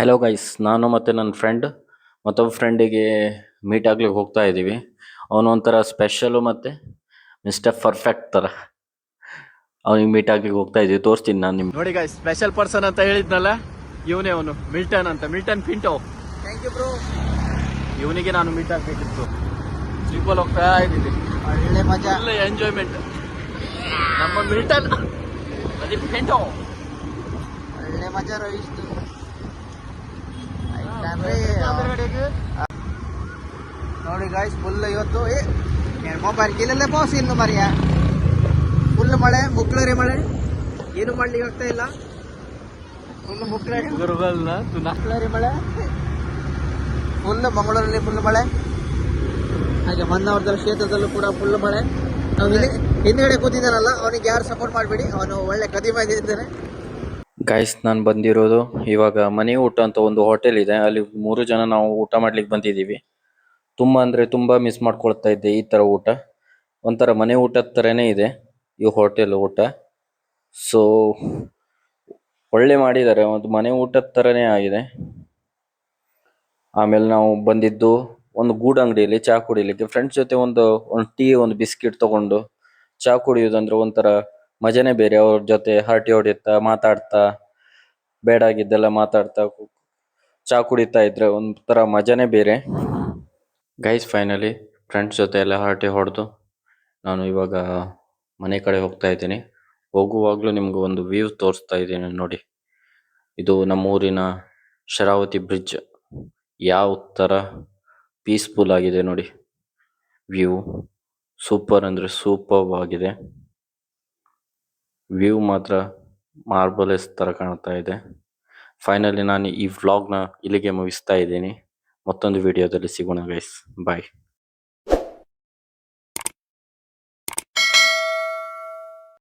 Hello guys ನಾನು ಮತ್ತು ನನ್ನ ಫ್ರೆಂಡ್ ಮತ್ತೊಬ್ಬ ಫ್ರೆಂಡಿಗೆ ಮೀಟ್ ಆಗ್ಲಿಕ್ಕೆ ಹೋಗ್ತಾ ಇದ್ದೀವಿ. ಅವನು ಒಂಥರ ಸ್ಪೆಷಲು ಮತ್ತು ಮಿಸ್ಟರ್ ಪರ್ಫೆಕ್ಟ್ ಥರ. ಅವನಿಗೆ ಮೀಟ್ ಆಗ್ಲಿಕ್ಕೆ ಹೋಗ್ತಾ ಇದ್ದೀವಿ. ತೋರಿಸ್ತೀನಿ ನಾನು ನಿಮ್ಗೆ. ನೋಡಿ ಗೈಸ್ ಸ್ಪೆಷಲ್ ಪರ್ಸನ್ ಅಂತ ಹೇಳಿದ್ನಲ್ಲ ಇವನೇ ಅವನು ಮಿಲ್ಟನ್ ಅಂತ. Milton Pinto thank you bro ಇವನಿಗೆ ನಾನು ಮೀಟ್ ಆಗಬೇಕಿತ್ತು. ಜೀಪಲ್ಲಿ ಹೋಗ್ತಾ ಇದ್ದೀನಿ ಒಳ್ಳೆ ಮಜಾ. ಒಳ್ಳೆ ಎಂಜಾಯ್ಮೆಂಟ್ ನಮ್ಮ ಮಿಲ್ಟನ್ ಅದೇ ಪಿಂಟೋ ಒಳ್ಳೆ ಮಜಾ ರವೀಶ್ ನೋಡಿ ಗಾಯ್ಸ್ ಫುಲ್ ಇವತ್ತು ಏ ಮೊಬೈಲ್ ಕಿಲ್ಲಲ್ಲೇ ಬಾಸ್ ಇನ್ನು ಮರಿಯ? ಫುಲ್ ಮಳೆ ಮುಕ್ಳರಿ ಮಳೆ. ಏನು ಮಾಡ್ಲಿಕ್ಕೆ ಆಗ್ತಾ ಇಲ್ಲ. ಫುಲ್ ಮುಕ್ಳರಿ ಮಳೆ. ಫುಲ್ ಮಂಗಳೂರಲ್ಲಿ ಫುಲ್ ಮಳೆ. ಹಾಗೆ ಮನ್ನವರದಲ್ಲಿ ಕ್ಷೇತ್ರದಲ್ಲೂ ಕೂಡ ಫುಲ್ ಮಳೆ. ಹಿಂದ್ಗಡೆ ಕೂತಿದ್ದಾನಲ್ಲ ಅವನಿಗೆ ಯಾರು ಸಪೋರ್ಟ್ ಮಾಡಬೇಡಿ. ಅವನು ಒಳ್ಳೆ ಕದಿಮ ಇದ್ದಾನೆ. ಗೈಸ್ ನಾನು ಬಂದಿರೋದು ಇವಾಗ ಮನೆ ಊಟ ಅಂತ ಒಂದು ಹೋಟೆಲ್ ಇದೆ. ಅಲ್ಲಿ ಮೂರು ಜನ ನಾವು ಊಟ ಮಾಡ್ಲಿಕ್ಕೆ ಬಂದಿದ್ದೀವಿ. ತುಂಬಾ ಅಂದ್ರೆ ತುಂಬಾ ಮಿಸ್ ಮಾಡ್ಕೊಳ್ತಾ ಇದ್ದೆ ಈ ತರ ಊಟ. ಒಂಥರ ಮನೆ ಊಟದ ತರನೇ ಇದೆ ಈ ಹೋಟೆಲ್ ಊಟ. ಸೊ ಒಳ್ಳೆ ಮಾಡಿದ್ದಾರೆ. ಒಂದು ಮನೆ ಊಟದ ತರನೇ ಆಗಿದೆ. ಆಮೇಲೆ ನಾವು ಬಂದಿದ್ದು ಒಂದು ಗೂಡು ಅಂಗಡಿಯಲ್ಲಿ ಚಾ ಕುಡಿಲಿಕ್ಕೆ. ಫ್ರೆಂಡ್ಸ್ ಜೊತೆ ಒಂದು ಒಂದು ಟೀ ಒಂದು ಬಿಸ್ಕಿಟ್ ತಗೊಂಡು ಚಾ ಕುಡಿಯೋದಂದ್ರೆ ಒಂಥರ ಮಜಾನೇ ಬೇರೆ, ಅವ್ರ ಜೊತೆ ಹರಟೆ ಹೊಡಿತಾ ಮಾತಾಡ್ತಾ ಬೇಡಾಗಿದ್ದೆಲ್ಲ ಮಾತಾಡ್ತಾ, ಚಾ ಕುಡಿತಾ ಇದ್ರೆ ಒಂಥರ ಮಜಾನೇ ಬೇರೆ. ಗೈಸ್ ಫೈನಲಿ ಫ್ರೆಂಡ್ಸ್ ಜೊತೆ ಎಲ್ಲ ಹರಟೆ ಹೊಡೆದು, ನಾನು ಇವಾಗ ಮನೆ ಕಡೆ ಹೋಗ್ತಾ ಇದ್ದೀನಿ. ಹೋಗುವಾಗ್ಲೂ ನಿಮ್ಗೆ ಒಂದು ವ್ಯೂ ತೋರಿಸ್ತಾ ಇದ್ದೀನಿ ನೋಡಿ. ಇದು ನಮ್ಮ ಊರಿನ ಶರಾವತಿ ಬ್ರಿಡ್ಜ್ ಯಾವ ಥರ ಪೀಸ್ಫುಲ್ ಆಗಿದೆ ನೋಡಿ. ವ್ಯೂ ಸೂಪರ್ ಅಂದರೆ ಸೂಪರ್ ಆಗಿದೆ. ವ್ಯೂ ಮಾತ್ರ ಮಾರ್ಬಲ್ಸ್ ತರ ಕಾಣ್ತಾ ಇದೆ. ಫೈನಲಿ ನಾನು ಈ ವ್ಲಾಗ್ನ ಇಲ್ಲಿಗೆ ಮುಗಿಸ್ತಾ ಇದ್ದೀನಿ. ಮತ್ತೊಂದು ವಿಡಿಯೋದಲ್ಲಿ ಸಿಗೋಣ ಗೈಸ್ ಬಾಯ್